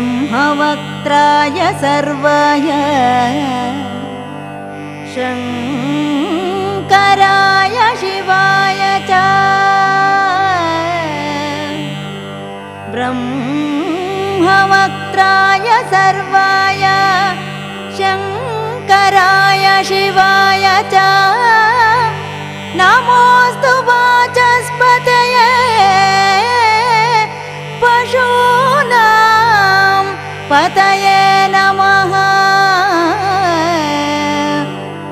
ब्रह्मवक्त्राय सर्वाय। शङ्कराय शिवाय च। ब्रह्मवक्त्राय सर्वाय। शङ्कराय शिवाय च। नमोऽस्तु ಗಣಪತಯೇ ನಮಃ.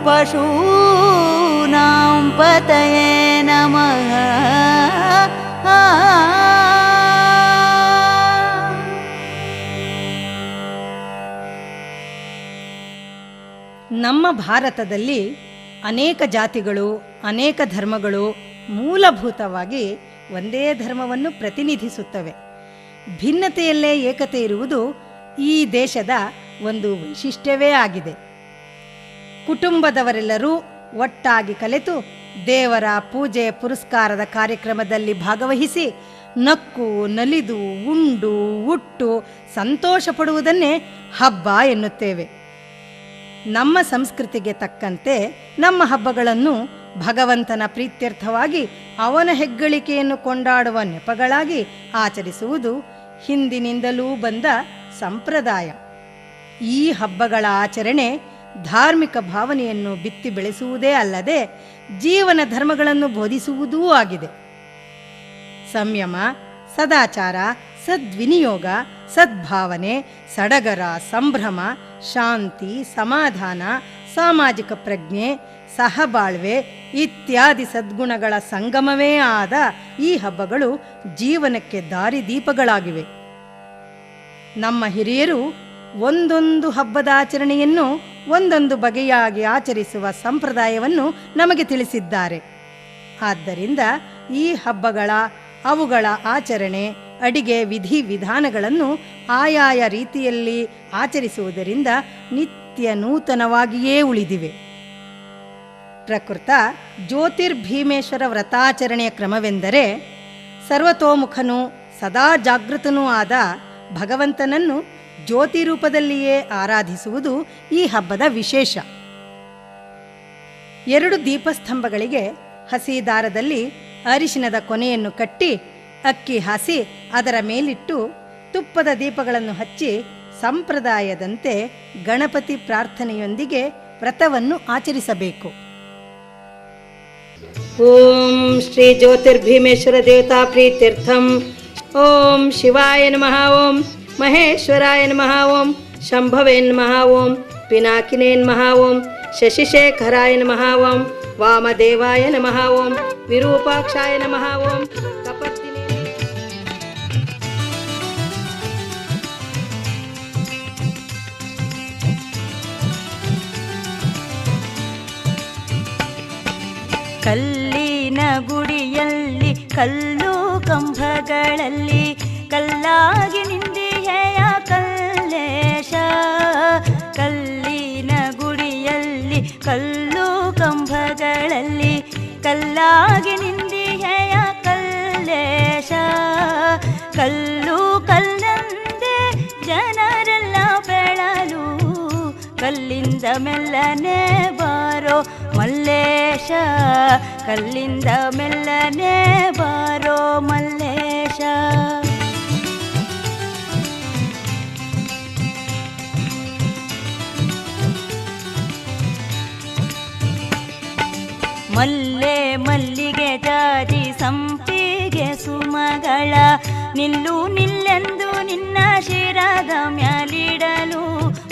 ಪಶೂನಾಂ ಪತಯೇ ನಮಃ. ನಮ್ಮ ಭಾರತದಲ್ಲಿ ಅನೇಕ ಜಾತಿಗಳು, ಅನೇಕ ಧರ್ಮಗಳು ಮೂಲಭೂತವಾಗಿ ಒಂದೇ ಧರ್ಮವನ್ನು ಪ್ರತಿನಿಧಿಸುತ್ತವೆ. ಭಿನ್ನತೆಯಲ್ಲೇ ಏಕತೆ ಇರುವುದು ಈ ದೇಶದ ಒಂದು ವೈಶಿಷ್ಟ್ಯವೇ ಆಗಿದೆ. ಕುಟುಂಬದವರೆಲ್ಲರೂ ಒಟ್ಟಾಗಿ ಕಲೆತು ದೇವರ ಪೂಜೆ ಪುರಸ್ಕಾರದ ಕಾರ್ಯಕ್ರಮದಲ್ಲಿ ಭಾಗವಹಿಸಿ ನಕ್ಕು, ನಲಿದು, ಉಂಡು, ಉಟ್ಟು ಸಂತೋಷ ಪಡುವುದನ್ನೇ ಹಬ್ಬ ಎನ್ನುತ್ತೇವೆ. ನಮ್ಮ ಸಂಸ್ಕೃತಿಗೆ ತಕ್ಕಂತೆ ನಮ್ಮ ಹಬ್ಬಗಳನ್ನು ಭಗವಂತನ ಪ್ರೀತ್ಯರ್ಥವಾಗಿ ಅವನ ಹೆಗ್ಗಳಿಕೆಯನ್ನು ಕೊಂಡಾಡುವ ನೆಪಗಳಾಗಿ ಆಚರಿಸುವುದು ಹಿಂದಿನಿಂದಲೂ ಬಂದ ಸಂಪ್ರದಾಯ. ಈ ಹಬ್ಬಗಳ ಆಚರಣೆ ಧಾರ್ಮಿಕ ಭಾವನೆಯನ್ನು ಬಿತ್ತಿ ಬೆಳೆಸುವುದೇ ಅಲ್ಲದೆ ಜೀವನ ಧರ್ಮಗಳನ್ನು ಬೋಧಿಸುವುದೂ ಆಗಿದೆ. ಸಂಯಮ, ಸದಾಚಾರ, ಸದ್ವಿನಿಯೋಗ, ಸದ್ಭಾವನೆ, ಸಡಗರ, ಸಂಭ್ರಮ, ಶಾಂತಿ, ಸಮಾಧಾನ, ಸಾಮಾಜಿಕ ಪ್ರಜ್ಞೆ, ಸಹಬಾಳ್ವೆ ಇತ್ಯಾದಿ ಸದ್ಗುಣಗಳ ಸಂಗಮವೇ ಆದ ಈ ಹಬ್ಬಗಳು ಜೀವನಕ್ಕೆ ದಾರಿದೀಪಗಳಾಗಿವೆ. ನಮ್ಮ ಹಿರಿಯರು ಒಂದೊಂದು ಹಬ್ಬದ ಆಚರಣೆಯನ್ನು ಒಂದೊಂದು ಬಗೆಯಾಗಿ ಆಚರಿಸುವ ಸಂಪ್ರದಾಯವನ್ನು ನಮಗೆ ತಿಳಿಸಿದ್ದಾರೆ. ಆದ್ದರಿಂದ ಈ ಹಬ್ಬಗಳ, ಅವುಗಳ ಆಚರಣೆ, ಅಡಿಗೆ ವಿಧಿ ವಿಧಾನಗಳನ್ನು ಆಯಾಯ ರೀತಿಯಲ್ಲಿ ಆಚರಿಸುವುದರಿಂದ ನಿತ್ಯ ನೂತನವಾಗಿಯೇ ಉಳಿದಿವೆ. ಪ್ರಕೃತ ಜ್ಯೋತಿರ್ಭೀಮೇಶ್ವರ ವ್ರತಾಚರಣೆಯ ಕ್ರಮವೆಂದರೆ ಸರ್ವತೋಮುಖನೂ ಸದಾ ಜಾಗೃತನೂ ಆದ ಭಗವಂತನನ್ನು ಜ್ಯೋತಿ ರೂಪದಲ್ಲಿಯೇ ಆರಾಧಿಸುವುದು ಈ ಹಬ್ಬದ ವಿಶೇಷ. ಎರಡು ದೀಪಸ್ತಂಭಗಳಿಗೆ ಹಸಿ ದಾರದಲ್ಲಿ ಅರಿಶಿನದ ಕೊನೆಯನ್ನು ಕಟ್ಟಿ ಅಕ್ಕಿ ಹಾಸಿ ಅದರ ಮೇಲಿಟ್ಟು ತುಪ್ಪದ ದೀಪಗಳನ್ನು ಹಚ್ಚಿ ಸಂಪ್ರದಾಯದಂತೆ ಗಣಪತಿ ಪ್ರಾರ್ಥನೆಯೊಂದಿಗೆ ವ್ರತವನ್ನು ಆಚರಿಸಬೇಕು. ಓಂ ಶ್ರೀ ಜ್ಯೋತಿರ್ಭೀಮೇಶ್ವರ ದೇವತಾ ಪ್ರೀತ್ಯರ್ಥಂ ಓಂ ಶಿವಾಯ ನಮಃ ಓಂ ಮಹೇಶ್ವರಾಯ ನಮಃ ಓಂ ಶಂಭವೇ ನಮಃ ಓಂ ಪಿನಾಕಿನೇ ನಮಃ ಓಂ ಶಶಿಶೇಖರಾಯ ನಮಃ ಓಂ ವಾಮದೇವಾಯ ನಮಃ ಓಂ ವಿರೂಪಾಕ್ಷಾಯ ನಮಃ ಓಂ ಕಪರ್ದಿನೇ ಕಲ್ಲಿನ ಗುಡಿಯಲ್ಲಿ ಕಲ್ಲು ಕಂಬಗಳಲ್ಲಿ ಕಲ್ಲಾಗಿ ನಿಂದಿಹೆಯ ಕಲ್ಲೇಶ. ಕಲ್ಲಿನ ಗುಡಿಯಲ್ಲಿ ಕಲ್ಲು ಕಂಭಗಳಲ್ಲಿ ಕಲ್ಲಾಗಿ ನಿಂದಿಹೆಯ ಕಲ್ಲೇಶ. ಕಲ್ಲು ಕಲ್ಲಂದೆ ಜನರೆಲ್ಲ ಬೆಳಲು ಕಲ್ಲಿಂದ ಮೆಲ್ಲನೆ ಬಾರೋ ಮಲ್ಲೇಶ, ಕಲ್ಲಿಂದ ಮೆಲ್ಲನೆ ಬಾರೋ ಮಲ್ಲೇಶ. ಮಲ್ಲೆ ಮಲ್ಲಿಗೆ ಜಾಜಿ ಸಂಪಿಗೆ ಸುಮಗಳ, ನಿಲ್ಲು ನಿಲ್ಲೆಂದು ನಿನ್ನ ಶಿರದ ಮ್ಯಾಲಿಡಲು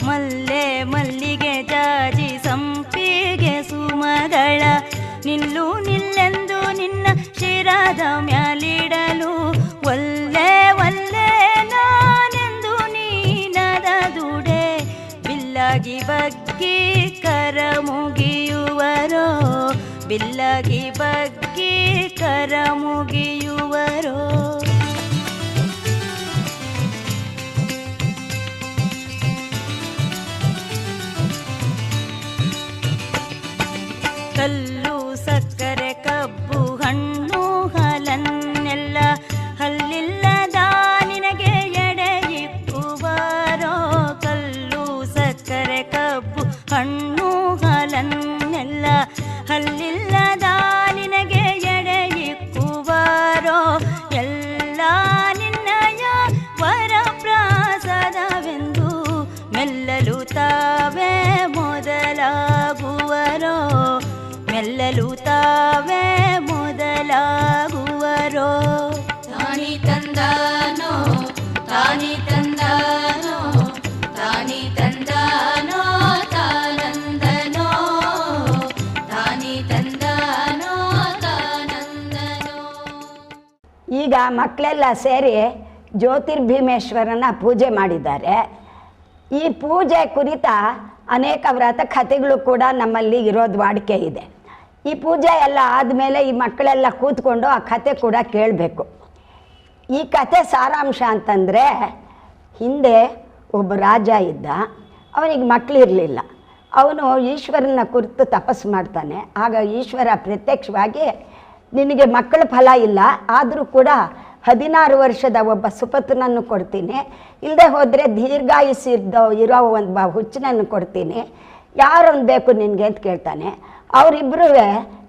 ಮಲ್ಲೆ ಮಲ್ಲಿಗೆ ಜಾಜಿ ಸಂಪಿಗೆ ಸುಮಗಳ, ನಿಲ್ಲು ನಿಲ್ಲೆಂದು ನಿನ್ನ ಶಿರದ ಮ್ಯಾಲಿಡಲು. ಒಲ್ಲೆ ಒಲ್ಲೆ, ನಾನೆಂದು ನೀನದ ದುಡೆ. ಬಿಲ್ಲಗಿ ಬಗ್ಗಿ ಕರ ಮುಗಿಯುವರೋ, ಬಿಲ್ಲಗಿ ಬಗ್ಗಿ ಕರ ಮುಗಿಯುವರೋ. ಈಗ ಮಕ್ಕಳೆಲ್ಲ ಸೇರಿ ಜ್ಯೋತಿರ್ಭೀಮೇಶ್ವರನ ಪೂಜೆ ಮಾಡಿದ್ದಾರೆ. ಈ ಪೂಜೆ ಕುರಿತ ಅನೇಕ ವ್ರತ ಕಥೆಗಳು ಕೂಡ ನಮ್ಮಲ್ಲಿ ಇರೋದು ವಾಡಿಕೆ ಇದೆ. ಈ ಪೂಜೆ ಎಲ್ಲ ಆದಮೇಲೆ ಈ ಮಕ್ಕಳೆಲ್ಲ ಕೂತ್ಕೊಂಡು ಆ ಕತೆ ಕೂಡ ಕೇಳಬೇಕು. ಈ ಕತೆ ಸಾರಾಂಶ ಅಂತಂದರೆ, ಹಿಂದೆ ಒಬ್ಬ ರಾಜ ಇದ್ದ, ಅವನಿಗೆ ಮಕ್ಕಳಿರಲಿಲ್ಲ ಅವನು ಈಶ್ವರನ ಕುರಿತು ತಪಸ್ಸು ಮಾಡ್ತಾನೆ. ಆಗ ಈಶ್ವರ ಪ್ರತ್ಯಕ್ಷವಾಗಿ ನಿನಗೆ ಮಕ್ಕಳ ಫಲ ಇಲ್ಲ, ಆದರೂ ಕೂಡ ಹದಿನಾರು ವರ್ಷದ ಒಬ್ಬ ಸುಪತ್ನನ್ನು ಕೊಡ್ತೀನಿ. ಇಲ್ಲದೆ ಹೋದರೆ ದೀರ್ಘಾಯುಸ್ಸಿದ್ದ ಇರೋ ಒಂದು ಬ ಹುಚ್ಚನನ್ನು ಕೊಡ್ತೀನಿ. ಯಾರೊಂದು ಬೇಕು ನಿನಗೆ ಅಂತ ಕೇಳ್ತಾನೆ. ಅವರಿಬ್ಬರೂ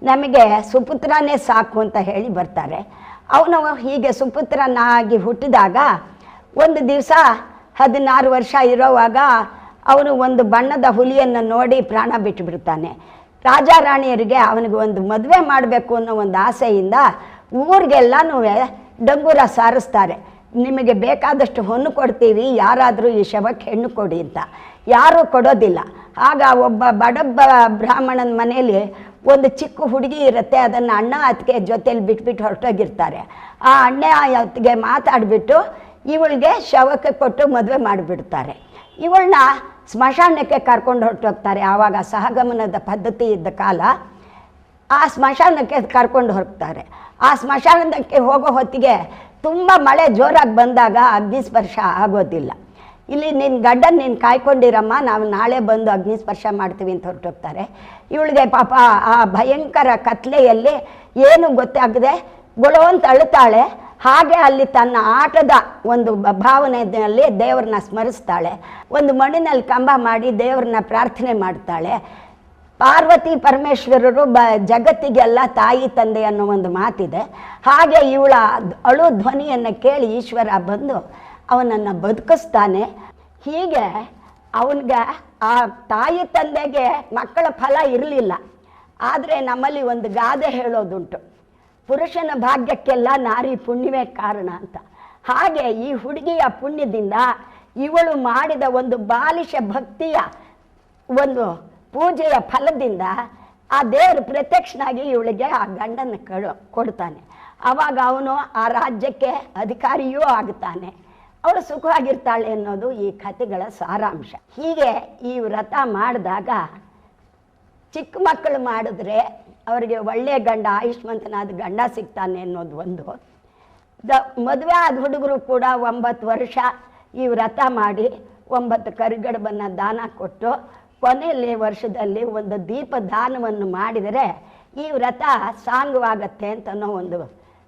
ನಮಗೆ ಸುಪುತ್ರನೇ ಸಾಕು ಅಂತ ಹೇಳಿ ಬರ್ತಾರೆ. ಅವನು ಹೀಗೆ ಸುಪುತ್ರನಾಗಿ ಹುಟ್ಟಿದಾಗ ಒಂದು ದಿವಸ ಹದಿನಾರು ವರ್ಷ ಇರೋವಾಗ ಅವನು ಒಂದು ಬಣ್ಣದ ಹುಲಿಯನ್ನು ನೋಡಿ ಪ್ರಾಣ ಬಿಟ್ಟುಬಿಡ್ತಾನೆ ರಾಜ ರಾಣಿಯರಿಗೆ ಅವನಿಗೆ ಒಂದು ಮದುವೆ ಮಾಡಬೇಕು ಅನ್ನೋ ಒಂದು ಆಸೆಯಿಂದ ಊರಿಗೆಲ್ಲನೂ ಡಂಗೂರ ಸಾರಿಸ್ತಾರೆ. ನಿಮಗೆ ಬೇಕಾದಷ್ಟು ಹೊನ್ನು ಕೊಡ್ತೀವಿ, ಯಾರಾದರೂ ಈ ಶವಕ್ಕೆ ಹೆಣ್ಣು ಕೊಡಿ ಅಂತ. ಯಾರೂ ಕೊಡೋದಿಲ್ಲ. ಆಗ ಒಬ್ಬ ಬಡಬ್ಬ ಬ್ರಾಹ್ಮಣನ ಮನೆಯಲ್ಲಿ ಒಂದು ಚಿಕ್ಕ ಹುಡುಗಿ ಇರುತ್ತೆ, ಅದನ್ನು ಅಣ್ಣ ಅತ್ತಿಗೆ ಜೊತೆಯಲ್ಲಿ ಬಿಟ್ಬಿಟ್ಟು ಹೊರಟೋಗಿರ್ತಾರೆ. ಆ ಅಣ್ಣ ಅತ್ತಿಗೆ ಮಾತಾಡಿಬಿಟ್ಟು, ಇವಳಿಗೆ ಶವಕ್ಕೆ ಕೊಟ್ಟು ಮದುವೆ ಮಾಡಿಬಿಡ್ತಾರೆ. ಇವಳನ್ನ ಸ್ಮಶಾನಕ್ಕೆ ಕರ್ಕೊಂಡು ಹೊರಟೋಗ್ತಾರೆ. ಆವಾಗ ಸಹಗಮನದ ಪದ್ಧತಿ ಇದ್ದ ಕಾಲ ಆ ಸ್ಮಶಾನಕ್ಕೆ ಕರ್ಕೊಂಡು ಹೋಗ್ತಾರೆ ಆ ಸ್ಮಶಾನಕ್ಕೆ ಹೋಗೋ ಹೊತ್ತಿಗೆ ತುಂಬ ಮಳೆ ಜೋರಾಗಿ ಬಂದಾಗ ಅಗ್ನಿಸ್ಪರ್ಶ ಆಗೋದಿಲ್ಲ. ಇಲ್ಲಿ ನಿನ್ನ ಗಡ್ಡ ನೀನು ಕಾಯ್ಕೊಂಡಿರಮ್ಮ, ನಾವು ನಾಳೆ ಬಂದು ಅಗ್ನಿಸ್ಪರ್ಶ ಮಾಡ್ತೀವಿ ಅಂತ ಹೊರಟೋಗ್ತಾರೆ. ಇವಳಿಗೆ ಪಾಪ ಆ ಭಯಂಕರ ಕತ್ಲೆಯಲ್ಲಿ ಏನು ಗೊತ್ತಾಗದೆ ಗುಳವಂತ ಅಳುತ್ತಾಳೆ. ಹಾಗೆ ಅಲ್ಲಿ ತನ್ನ ಆಟದ ಒಂದು ಭಾವನೆಯಲ್ಲಿ ದೇವರನ್ನ ಸ್ಮರಿಸ್ತಾಳೆ. ಒಂದು ಮಣ್ಣಿನಲ್ಲಿ ಕಂಬ ಮಾಡಿ ದೇವರನ್ನ ಪ್ರಾರ್ಥನೆ ಮಾಡ್ತಾಳೆ. ಪಾರ್ವತಿ ಪರಮೇಶ್ವರರು ಬ ಜಗತ್ತಿಗೆಲ್ಲ ತಾಯಿ ತಂದೆ ಅನ್ನೋ ಒಂದು ಮಾತಿದೆ. ಹಾಗೆ ಇವಳ ಅಳು ಧ್ವನಿಯನ್ನು ಕೇಳಿ ಈಶ್ವರ ಬಂದು ಅವನನ್ನು ಬದುಕಿಸ್ತಾನೆ. ಹೀಗೆ ಅವನಿಗೆ ಆ ತಾಯಿ ತಂದೆಗೆ ಮಕ್ಕಳ ಫಲ ಇರಲಿಲ್ಲ. ಆದರೆ ನಮ್ಮಲ್ಲಿ ಒಂದು ಗಾದೆ ಹೇಳೋದುಂಟು. ಪುರುಷನ ಭಾಗ್ಯಕ್ಕೆಲ್ಲ ನಾರಿ ಪುಣ್ಯವೇ ಕಾರಣ ಅಂತ. ಹಾಗೆ ಈ ಹುಡುಗಿಯ ಪುಣ್ಯದಿಂದ ಇವಳು ಮಾಡಿದ ಒಂದು ಬಾಲಿಶ ಭಕ್ತಿಯ ಒಂದು ಪೂಜೆಯ ಫಲದಿಂದ ಆ ದೇವರು ಪ್ರತ್ಯಕ್ಷನಾಗಿ ಇವಳಿಗೆ ಆ ಗಂಡನ ಕಳು ಕೊಡ್ತಾನೆ. ಆವಾಗ ಅವನು ಆ ರಾಜ್ಯಕ್ಕೆ ಅಧಿಕಾರಿಯೂ ಆಗುತ್ತಾನೆ ಅವಳು ಸುಖವಾಗಿರ್ತಾಳೆ ಅನ್ನೋದು ಈ ಕಥೆಗಳ ಸಾರಾಂಶ. ಹೀಗೆ ಈ ವ್ರತ ಮಾಡಿದಾಗ ಚಿಕ್ಕ ಮಕ್ಕಳು ಮಾಡಿದ್ರೆ ಅವರಿಗೆ ಒಳ್ಳೆಯ ಗಂಡ, ಆಯುಷ್ಮಂತನಾದ ಗಂಡ ಸಿಗ್ತಾನೆ ಅನ್ನೋದು ಒಂದು. ದ ಮದುವೆ ಆದ ಹುಡುಗರು ಕೂಡ ಒಂಬತ್ತು ವರ್ಷ ಈ ವ್ರತ ಮಾಡಿ ಒಂಬತ್ತು ಕರಿಗಡಬನ್ನು ದಾನ ಕೊಟ್ಟು ಕೊನೆಯಲ್ಲಿ ವರ್ಷದಲ್ಲಿ ಒಂದು ದೀಪ ದಾನವನ್ನು ಮಾಡಿದರೆ ಈ ವ್ರತ ಸಾಂಗವಾಗತ್ತೆ ಅಂತ ಅನ್ನೋ ಒಂದು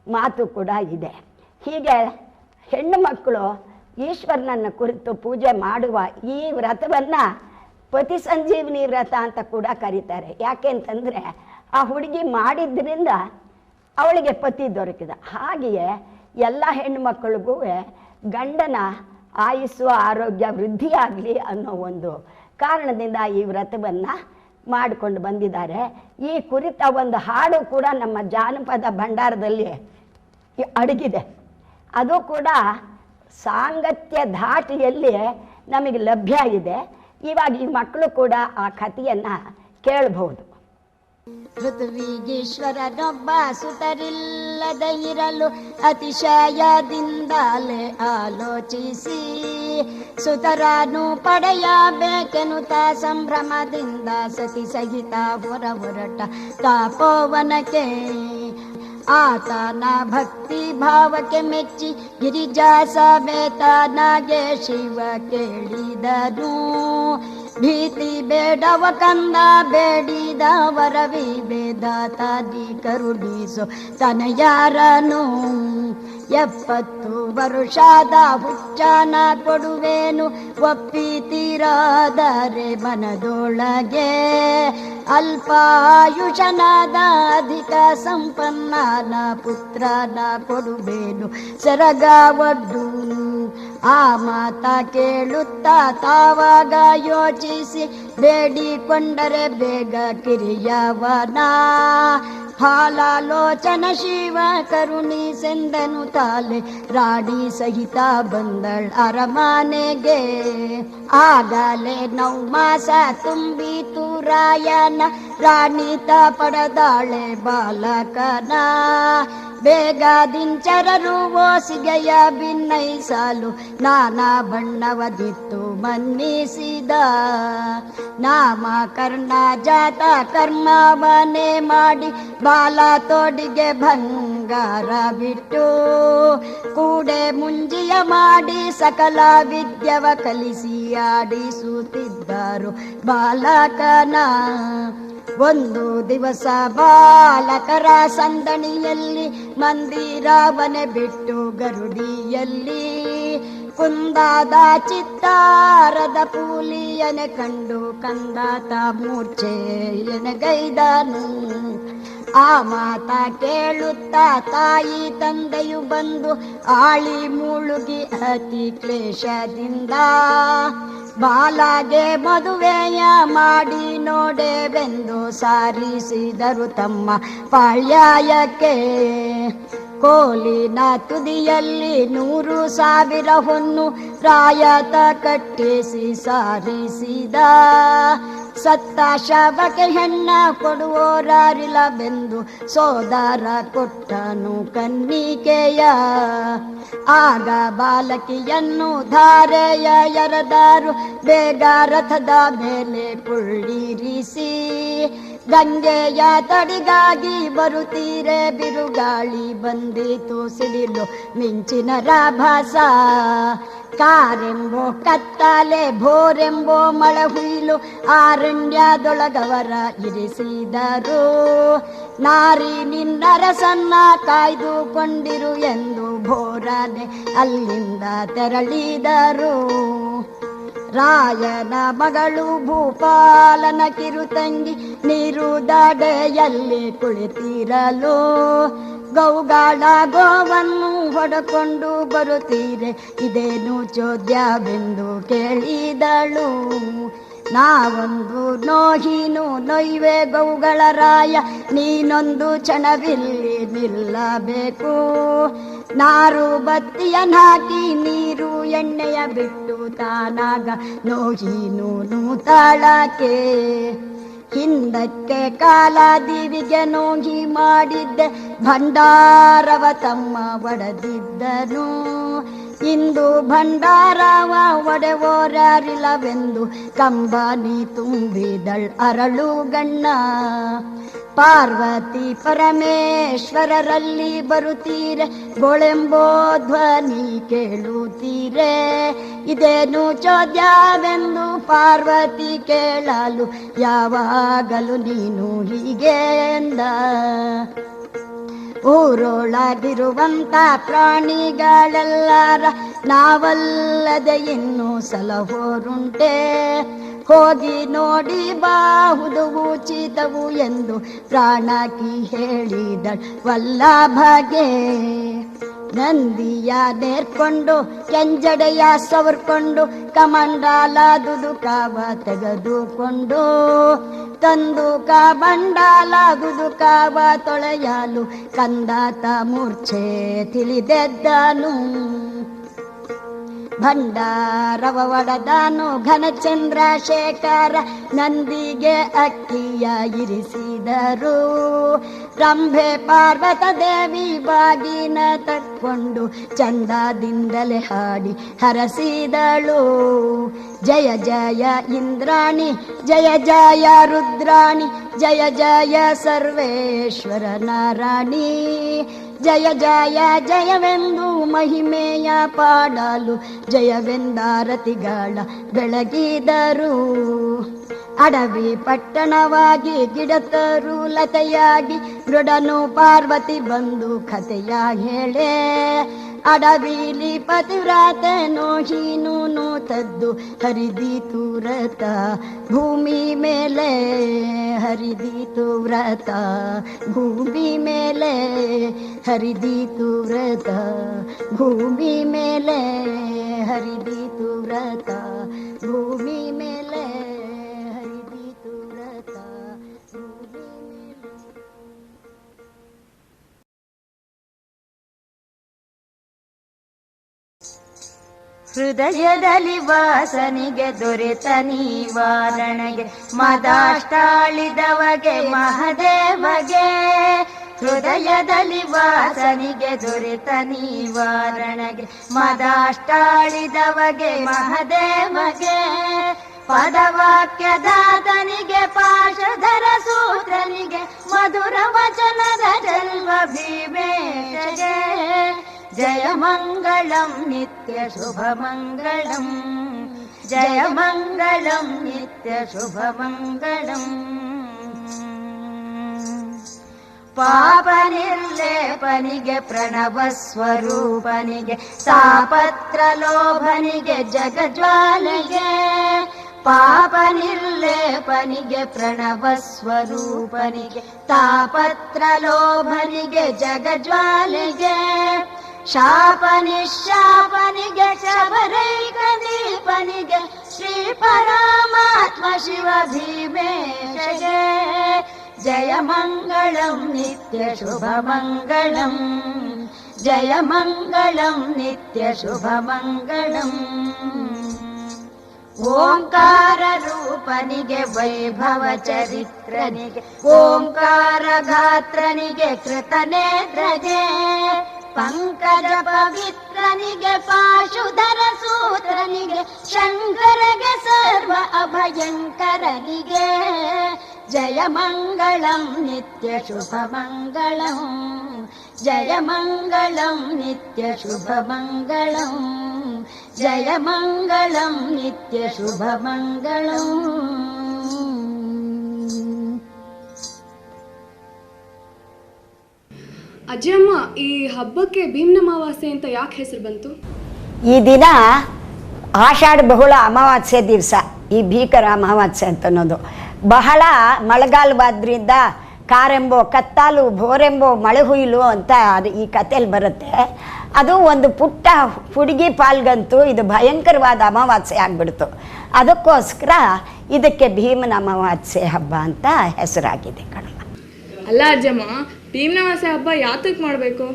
ಮಾತು ಕೂಡ ಇದೆ. ಹೀಗೆ ಹೆಣ್ಣು ಮಕ್ಕಳು ಈಶ್ವರನನ್ನ ಕುರಿತು ಪೂಜೆ ಮಾಡುವ ಈ ವ್ರತವನ್ನು ಪತಿ ಸಂಜೀವಿನಿ ವ್ರತ ಅಂತ ಕೂಡ ಕರೀತಾರೆ. ಯಾಕೆ ಅಂತಂದರೆ ಆ ಹುಡುಗಿ ಮಾಡಿದ್ದರಿಂದ ಅವಳಿಗೆ ಪತಿ ದೊರಕಿದ. ಹಾಗೆಯೇ ಎಲ್ಲ ಹೆಣ್ಣುಮಕ್ಕಳಿಗೂ ಗಂಡನ ಆಯುಸ್ಸು, ಆರೋಗ್ಯ ವೃದ್ಧಿಯಾಗಲಿ ಅನ್ನೋ ಒಂದು ಕಾರಣದಿಂದ ಈ ವ್ರತವನ್ನು ಮಾಡಿಕೊಂಡು ಬಂದಿದ್ದಾರೆ. ಈ ಕುರಿತ ಒಂದು ಹಾಡು ಕೂಡ ನಮ್ಮ ಜಾನಪದ ಭಂಡಾರದಲ್ಲಿ ಅಡಗಿದೆ. ಅದು ಕೂಡ ಸಾಂಗತ್ಯ ಧಾಟಿಯಲ್ಲಿ ನಮಗೆ ಲಭ್ಯ ಇದೆ ಇವಾಗ ಈ ಮಕ್ಕಳು ಕೂಡ ಆ ಕಥೆಯನ್ನು ಕೇಳಬಹುದು. ಪೃಥ್ವಿಗೀಶ್ವರನೊಬ್ಬ ಸುತರಿಲ್ಲದ ಇರಲು ಅತಿಶಯದಿಂದಲೇ ಆಲೋಚಿಸಿ. ಸುತರನು ಪಡೆಯಬೇಕೆನುತ ಸಂಭ್ರಮದಿಂದ ಸತಿ ಸಹಿತ ಹೊರ ಹೊರಟ ತಾಪೋವನಕ್ಕೆ. ಆತನ ಭಕ್ತಿ ಭಾವಕ್ಕೆ ಮೆಚ್ಚಿ ಗಿರಿಜಾ ಸಮೇತನಾಗೆ ಶಿವ ಕೇಳಿದನು ಭೀತಿ ಬೇಡವ ಕಂದ ಬೇಡಿದ ವರವಿ ಬೇದ ತಾದಿ ಕರುಣಿಸು ತನಯಾರನು ಎಪ್ಪತ್ತು ವರುಷದ ಹುಚ್ಚನ ಕೊಡುವೇನು, ಒಪ್ಪಿತೀರಾದರೆ ಮನದೊಳಗೆ ಅಲ್ಪಾಯುಷನಾದ ಅಧಿಕ ಸಂಪನ್ನನ ಪುತ್ರನ ಕೊಡುವೇನು. ಸೆರಗ ಒಡ್ಡು ಆ ಮಾತ ಕೇಳುತ್ತಾ ತಾವಾಗ ಯೋಚಿಸಿ ಬೇಡಿಕೊಂಡರೆ ಬೇಗ ಕಿರಿಯವನ ಹಾಲಾಲೋಚನ ಶಿವ ಕರುಣಿ ಸೆಂದನು ತಾಲೆ ರಾಣಿ ಸಹಿತ ಬಂದಳ್ ಅರಮನೆಗೆ. ಆಗಲೇ ನೌ ಮಾಸ ತುಂಬಿತು ರಾಯನ, ರಾಣಿತ ಪಡೆದಾಳೆ ಬಾಲಕನ. ಬೇಗ ದಿಂಚರರು ಓಸಿಗೆಯ ಭಿನ್ನೈಸಲು ನಾನಾ ಬಣ್ಣವದಿತ್ತು ಮನ್ನಿಸಿದ. ನಾಮಕರ್ಣ ಜಾತ ಕರ್ಮವನೆ ಮಾಡಿ ಬಾಲ ತೋಡಿಗೆ ಭಂಗಾರ ಬಿಟ್ಟು. ಕೂಡೆ ಮುಂಜಿಯ ಮಾಡಿ ಸಕಲ ವಿದ್ಯವ ಕಲಿಸಿ ಆಡಿಸುತ್ತಿದ್ದರು ಬಾಲಕನ. ಒಂದು ದಿವಸ ಬಾಲಕರ ಸಂದಣಿಯಲ್ಲಿ ಮಂದಿರವನೆ ಬಿಟ್ಟು ಗರುಡಿಯಲ್ಲಿ ಕುಂದಾದ ಚಿತ್ತಾರದ ಪೂಲಿಯನೆ ಕಂಡು ಕಂದಾತ ಮೂರ್ಛೆಯನಗೈದನು ಆ ಮಾತ ಕೇಳುತ್ತಾ ತಾಯಿ ತಂದೆಯು ಬಂದು ಆಳಿ ಮುಳುಗಿ ಅತಿ ಕ್ಲೇಶದಿಂದ ಬಾಲಾಗೆ ಮದುವೆಯ ಮಾಡಿ ನೋಡೆವೆಂದು ಸಾರಿಸಿದರು ತಮ್ಮ ಪಾಳ್ಯಾಯಕ್ಕೆ ಕೋಲಿನ ತುದಿಯಲ್ಲಿ ನೂರು ಸಾವಿರ ಹೊನ್ನು ರಾಯತ ಕಟ್ಟಿಸಿ ಸಾರಿಸಿದ. ಸತ್ತ ಶವಕ್ಕೆ ಹೆಣ್ಣ ಕೊಡುವೋರಾರಿಲ್ಲವೆಂದು ಸೋದಾರ ಕೊಟ್ಟನು ಕನ್ನಿಕೆಯ. ಆಗ ಬಾಲಕಿಯನ್ನು ಧಾರೆಯ ಎರದಾರು ಬೇಗ ರಥದ ಮೇಲೆ ಕುಳ್ಳಿರಿಸಿ, ಗಂಗೆಯ ತಡಿಗಾಗಿ ಬರುತ್ತೀರೆ ಬಿರುಗಾಳಿ ಬಂದಿತು ಸಿಡಿಲು ಮಿಂಚಿನ ರಾಭಾಸ. ಕಾರೆಂಬೋ, ಕತ್ತಲೆ ಭೋರೆಂಬೋ, ಮಳೆ ಹುಯಿಲು ಆರಣ್ಯದೊಳಗವರ ಇರಿಸಿದರು. ನಾರಿ ನಿನ್ನರಸನ್ನ ಕಾಯ್ದುಕೊಂಡಿರು ಎಂದು ಭೋರನೆ ಅಲ್ಲಿಂದ ತೆರಳಿದರು. ರಾಯನ ಮಗಳು ಭೂಪಾಲನ ಕಿರುತಂಗಿ ನೀರು ದಡೆಯಲ್ಲಿ ಕುಳಿತಿರಲು ಗೌಗಾಳ ಗೋವನ್ನು ಹೊಡಕೊಂಡು ಬರುತ್ತೀರೆ. ಇದೇನು ಚೋದ್ಯವೆಂದು ಕೇಳಿದಳು. ನಾವೊಂದು ನೋಹಿನು ನೊಯ್ವೆ ಗೌಗಳ ರಾಯ. ನೀನೊಂದು ಕ್ಷಣವಿಲ್ಲಿ ನಿಲ್ಲಬೇಕು. ನಾರು ಬತ್ತಿಯ ಹಾಕಿ ನೀರು ಎಣ್ಣೆಯ ಬಿಟ್ಟು ತಾನಾಗ ನೋಹಿನು ನೂತಾಳಕ್ಕೆ. ಹಿಂದಕ್ಕೆ ಕಾಲಾದಿವಿಗೆ ನೋಗಿ ಮಾಡಿದ್ದೆ ಭಂಡಾರವ ತಮ್ಮ ಒಡೆದಿದ್ದನು. ಇಂದು ಭಂಡಾರವ ಒಡೆವೋರಾರಿಲ್ಲವೆಂದು ಕಂಬನಿ ತುಂಬಿದಳ್ ಅರಳು ಗಣ್ಣ. ಪಾರ್ವತಿ ಪರಮೇಶ್ವರರಲ್ಲಿ ಬರುತ್ತೀರೆ, ಗೋಳೆಂಬೋ ಧ್ವನಿ ಕೇಳುತ್ತೀರೆ. ಇದೇನು ಚೋದ್ಯವೆಂದು ಪಾರ್ವತಿ ಕೇಳಲು ಯಾವಾಗಲೂ ನೀನು ಹೀಗೆ ಎಂದ. ಊರೊಳಗಿರುವಂತ ಪ್ರಾಣಿಗಳೆಲ್ಲರ ನಾವಲ್ಲದೆ ಇನ್ನು ಸಲಹೋರುಂಟೆ. ಹೋಗಿ ನೋಡಿ ಬಾಹುದು ಉಚಿತವು ಎಂದು ಪ್ರಾಣಕಿ ವಲ್ಲ ವಲ್ಲಭಗೆ ನಂದಿಯ ನೇರ್ಕೊಂಡು ಕೆಂಜಡೆಯ ಸವರ್ಕೊಂಡು ಕಮಂಡಾಲ ದುದುಕಾವ ತೆಗೆದುಕೊಂಡು ತಂದು ಕಮಂಡಾಲ ದುದುಕಾವ ತೊಳೆಯಲು ಕಂದಾತ ಮೂರ್ಛೆ ತಿಳಿದೆದ್ದನು ಭಂಡಾರವ ಘನಚಂದ್ರ ಘನಚಂದ್ರಶೇಖರ ನಂದಿಗೆ ಅಕ್ಕಿಯ ಇರಿಸಿದರು. ರಂಭೆ ಪಾರ್ವತ ದೇವಿ ಬಾಗಿನ ತಕ್ಕೊಂಡು ಚಂದದಿಂದಲೇ ಹಾಡಿ ಹರಸಿದಳು. ಜಯ ಜಯ ಇಂದ್ರಾಣಿ, ಜಯ ಜಯ ರುದ್ರಾಣಿ, ಜಯ ಜಯ ಸರ್ವೇಶ್ವರ ನಾರಾಣಿ ಜಯ ಜಯ ಜಯವೆಂದು ಮಹಿಮೆಯ ಪಾಡಲು ಜಯವೆಂದಾರತಿಗಳ ಬೆಳಗಿದರು. ಅಡವಿ ಪಟ್ಟಣವಾಗಿ ಗಿಡತರು ಲತೆಯಾಗಿ ದೃಢನು ಪಾರ್ವತಿ ಬಂದು ಕಥೆಯ ಹೇಳೆ. ಅಡವಿಲಿ ಪತಿವ್ರಾತನೋ ಹೀನು ತದ್ದು ಹರಿದೀತು ವ್ರತ. ಭೂಮಿ ಮೇಲೆ ಹರಿದೀತು ವ್ರತ. ಭೂಮಿ ಮೇಲೆ ಹರಿದೀತು ವ್ರತ. ಭೂಮಿ ಮೇಲೆ ಹರಿದೀತು ವ್ರತ. ಭೂಮಿ ಮೇಲೆ ಹೃದಯದಲ್ಲಿ ವಾಸನಿಗೆ ದೊರೆತ ನೀವಾರಣೆಗೆ, ಮದಾಷ್ಟಾಳಿದವಗೆ, ಮಹದೇವಗೆ. ಹೃದಯದಲ್ಲಿ ವಾಸನಿಗೆ ದೊರೆತ ನೀವಾರಣೆಗೆ, ಮದಾಷ್ಟಾಳಿದವಗೆ, ಮಹದೇವಗೆ. ಪದವಾಕ್ಯದಾತನಿಗೆ ಪಾಶಧರ ಸೂತ್ರನಿಗೆ, ಮಧುರ ವಚನದ ಜನ್ಮ ಭೀಮೇಶಗೆ. ಜಯ ಮಂಗಳಂ ನಿತ್ಯ ಶುಭ ಮಂಗಳಂ ಜಯ ಮಂಗಳಂ ನಿತ್ಯ ಶುಭ ಮಂಗಳಂ ಪಾಪ ನಿರ್ಲೇಪನಿಗೆ ಪ್ರಣವ ಸ್ವರೂಪನಿಗೆ ತಾಪತ್ರ ಲೋಭನಿಗೆ ಜಗಜ್ವಾಲೆಗೆ ಪಾಪ ನಿರ್ಲೇಪನಿಗೆ ಪ್ರಣವ ಸ್ವರೂಪನಿಗೆ ತಾಪತ್ರ ಲೋಭನಿಗೆ ಜಗಜ್ವಾಲೆಗೆ शापनि शापनिग शवनैकदीपनिगे श्री परमात्म शिव भीमेष जय मङ्गलं नित्यशुभ मङ्गलम् जय मङ्गलं नित्यशुभ मङ्गलम् ओङ्काररूपे वैभव चरित्रे ओङ्कार गात्रनगे पङ्कर पवित्रनगे पाशुधरसूत्रनि शङ्कर सर्व अभयङ्कर जय मङ्गलम् नित्यशुभमङ्गलम् जय मङ्गलम् नित्यशुभमङ्गलम् जय मङ्गलम् नित्यशुभमङ्गलम् ಅಜ್ಜಮ್ಮ ಈ ಹಬ್ಬಕ್ಕೆ ಭೀಮ್ನ ಅಮಾವಾಸ್ಯೆ ಅಂತ ಯಾಕೆ ಹೆಸರು ಬಂತು? ಈ ದಿನ ಆಷಾಢ ಬಹುಳ ಅಮಾವಾಸ್ಯೆ ದಿವಸ ಈ ಭೀಕರ ಅಮಾವಾಸ್ಯೆ ಅಂತ ಅನ್ನೋದು ಬಹಳ ಮಳೆಗಾಲವಾದ್ರಿಂದ ಕಾರೆಂಬೋ ಕತ್ತಾಲು ಭೋರೆಂಬೋ ಮಳೆ ಹುಯಿಲು ಅಂತ ಅದು ಈ ಕಥೆಯಲ್ಲಿ ಬರುತ್ತೆ. ಅದು ಒಂದು ಪುಟ್ಟ ಹುಡುಗಿ ಪಾಲ್ಗಂತೂ ಇದು ಭಯಂಕರವಾದ ಅಮಾವಾಸ್ಯೆ ಆಗ್ಬಿಡ್ತು. ಅದಕ್ಕೋಸ್ಕರ ಇದಕ್ಕೆ ಭೀಮನ ಅಮಾವಾಸ್ಯೆ ಹಬ್ಬ ಅಂತ ಹೆಸರಾಗಿದೆ ಕಣಮ್ಮ. ಅಲ್ಲ ಅಜ್ಜಮ್ಮ ಭೀಮ್ನ ಅಮಾವಾಸ್ಯೆ ಹಬ್ಬ ಯಾತಕ್ಕೆ ಮಾಡಬೇಕು?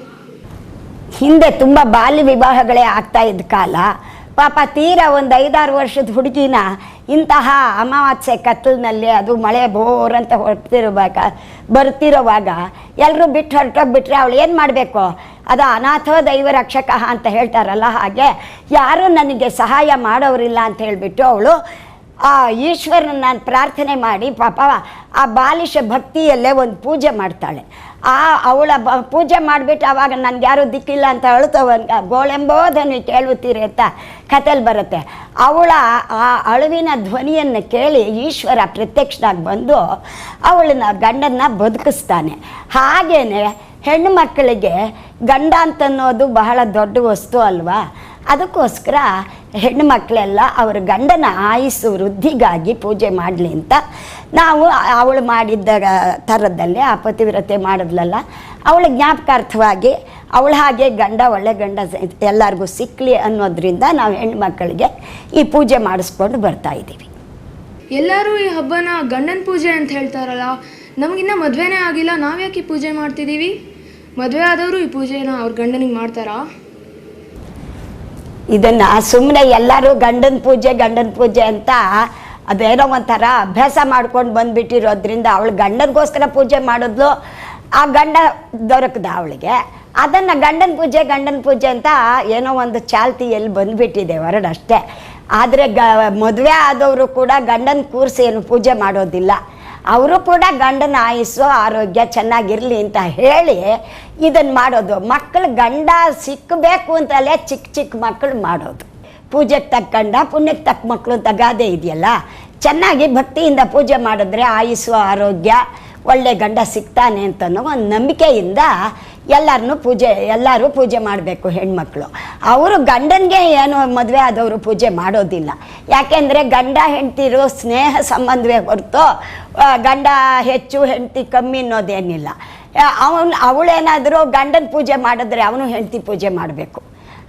ಹಿಂದೆ ತುಂಬ ಬಾಲ್ಯ ವಿವಾಹಗಳೇ ಆಗ್ತಾ ಇದ್ದ ಕಾಲ. ಪಾಪ ತೀರ ಒಂದು ಐದಾರು ವರ್ಷದ ಹುಡುಗಿನ ಇಂತಹ ಅಮಾವಾಸ್ಯೆ ಕತ್ತಲಿನಲ್ಲಿ ಅದು ಮಳೆ ಬೋರ್ ಅಂತ ಹೊರಟಿರುವಾಗ ಬರ್ತಿರೋವಾಗ ಎಲ್ಲರೂ ಬಿಟ್ಟು ಹೊರಟೋಗ್ಬಿಟ್ರೆ ಅವಳು ಏನು ಮಾಡಬೇಕು? ಅದು ಅನಾಥೋ ದೈವ ರಕ್ಷಕ ಅಂತ ಹೇಳ್ತಾರಲ್ಲ ಹಾಗೆ, ಯಾರೂ ನನಗೆ ಸಹಾಯ ಮಾಡೋರಿಲ್ಲ ಅಂತ ಹೇಳಿಬಿಟ್ಟು ಅವಳು ಆ ಈಶ್ವರನ ನಾನು ಪ್ರಾರ್ಥನೆ ಮಾಡಿ ಪಾಪ ಆ ಬಾಲಿಶ ಭಕ್ತಿಯಲ್ಲೇ ಒಂದು ಪೂಜೆ ಮಾಡ್ತಾಳೆ. ಆ ಅವಳ ಪೂಜೆ ಮಾಡಿಬಿಟ್ಟು ಆವಾಗ ನನಗೆ ಯಾರೂ ದಿಕ್ಕಿಲ್ಲ ಅಂತ ಅಳ್ತವಂಗ ಗೋಳೆಂಬೋದನ್ನು ಕೇಳುತ್ತೀರಿ ಅಂತ ಕಥೆಲಿ ಬರುತ್ತೆ. ಅವಳ ಆ ಅಳುವಿನ ಧ್ವನಿಯನ್ನು ಕೇಳಿ ಈಶ್ವರ ಪ್ರತ್ಯಕ್ಷನಾಗಿ ಬಂದು ಅವಳನ್ನ ಗಂಡನ್ನ ಬದುಕಿಸ್ತಾನೆ. ಹಾಗೇ ಹೆಣ್ಣು ಮಕ್ಕಳಿಗೆ ಗಂಡ ಅಂತನ್ನೋದು ಬಹಳ ದೊಡ್ಡ ವಸ್ತು ಅಲ್ವಾ? ಅದಕ್ಕೋಸ್ಕರ ಹೆಣ್ಣು ಮಕ್ಕಳೆಲ್ಲ ಅವ್ರ ಗಂಡನ ಆಯುಸ್ಸು, ವೃದ್ಧಿಗಾಗಿ ಪೂಜೆ ಮಾಡಲಿ ಅಂತ ನಾವು ಅವಳು ಮಾಡಿದ್ದ ಥರದಲ್ಲಿ ಆ ಪತಿವ್ರತೆ ಮಾಡಿದ್ಲಲ್ಲ, ಅವಳ ಜ್ಞಾಪಕಾರ್ಥವಾಗಿ ಅವಳ ಹಾಗೆ ಗಂಡ, ಒಳ್ಳೆ ಗಂಡ ಎಲ್ಲರಿಗೂ ಸಿಕ್ಕಲಿ ಅನ್ನೋದ್ರಿಂದ ನಾವು ಹೆಣ್ಣು ಮಕ್ಕಳಿಗೆ ಈ ಪೂಜೆ ಮಾಡಿಸ್ಕೊಂಡು ಬರ್ತಾ ಇದ್ದೀವಿ. ಎಲ್ಲರೂ ಈ ಹಬ್ಬನ ಗಂಡನ ಪೂಜೆ ಅಂತ ಹೇಳ್ತಾರಲ್ಲ, ನಮಗಿನ್ನ ಮದುವೆನೇ ಆಗಿಲ್ಲ, ನಾವ್ಯಾಕೆ ಈ ಪೂಜೆ ಮಾಡ್ತಿದ್ದೀವಿ? ಮದುವೆ ಆದವರು ಈ ಪೂಜೆನ ಅವ್ರ ಗಂಡನಿಗೆ ಮಾಡ್ತಾರಾ? ಇದನ್ನು ಸುಮ್ಮನೆ ಎಲ್ಲರೂ ಗಂಡನ ಪೂಜೆ ಗಂಡನ ಪೂಜೆ ಅಂತ ಅದೇನೋ ಒಂಥರ ಅಭ್ಯಾಸ ಮಾಡ್ಕೊಂಡು ಬಂದ್ಬಿಟ್ಟಿರೋದ್ರಿಂದ ಅವಳು ಗಂಡನಿಗೋಸ್ಕರ ಪೂಜೆ ಮಾಡಿದ್ಲು, ಆ ಗಂಡ ದೊರಕದ ಅವಳಿಗೆ. ಅದನ್ನು ಗಂಡನ ಪೂಜೆ ಗಂಡನ ಪೂಜೆ ಅಂತ ಏನೋ ಒಂದು ಚಾಲ್ತಿಯಲ್ಲಿ ಬಂದ್ಬಿಟ್ಟಿದೆ ಹೊರಡಷ್ಟೇ. ಆದರೆ ಗ, ಮದುವೆ ಆದವರು ಕೂಡ ಗಂಡನ ಕೂರಿಸಿ ಏನು ಪೂಜೆ ಮಾಡೋದಿಲ್ಲ. ಅವರು ಕೂಡ ಗಂಡನ ಆಯಸ್ಸು, ಆರೋಗ್ಯ ಚೆನ್ನಾಗಿರಲಿ ಅಂತ ಹೇಳಿ ಇದನ್ನು ಮಾಡೋದು. ಮಕ್ಕಳು ಗಂಡ ಸಿಕ್ಕಬೇಕು ಅಂತಲೇ ಚಿಕ್ಕ ಚಿಕ್ಕ ಮಕ್ಕಳು ಮಾಡೋದು. ಪೂಜೆಗೆ ತಕ್ಕಂಡ ಪುಣ್ಯಕ್ಕೆ ತಕ್ಕ ಮಕ್ಕಳು ಅಂತ ಗಾದೆ ಇದೆಯಲ್ಲ? ಚೆನ್ನಾಗಿ ಭಕ್ತಿಯಿಂದ ಪೂಜೆ ಮಾಡಿದ್ರೆ ಆಯುಸ್ಸು, ಆರೋಗ್ಯ ಒಳ್ಳೆ ಗಂಡ ಸಿಗ್ತಾನೆ ಅಂತನೋ ಒಂದು ನಂಬಿಕೆಯಿಂದ ಎಲ್ಲರನ್ನೂ ಪೂಜೆ, ಎಲ್ಲರೂ ಪೂಜೆ ಮಾಡಬೇಕು ಹೆಣ್ಮಕ್ಳು. ಅವರು ಗಂಡನಿಗೆ ಏನು ಮದುವೆ ಆದವರು ಪೂಜೆ ಮಾಡೋದಿಲ್ಲ. ಯಾಕೆಂದರೆ ಗಂಡ ಹೆಂಡ್ತಿರು ಸ್ನೇಹ ಸಂಬಂಧವೇ ಹೊರತು ಗಂಡ ಹೆಚ್ಚು, ಹೆಂಡ್ತಿ ಕಮ್ಮಿ ಅನ್ನೋದೇನಿಲ್ಲ. ಅವನು, ಅವಳೇನಾದರೂ ಗಂಡನ ಪೂಜೆ ಮಾಡಿದ್ರೆ ಅವನು ಹೆಂಡ್ತಿ ಪೂಜೆ ಮಾಡಬೇಕು.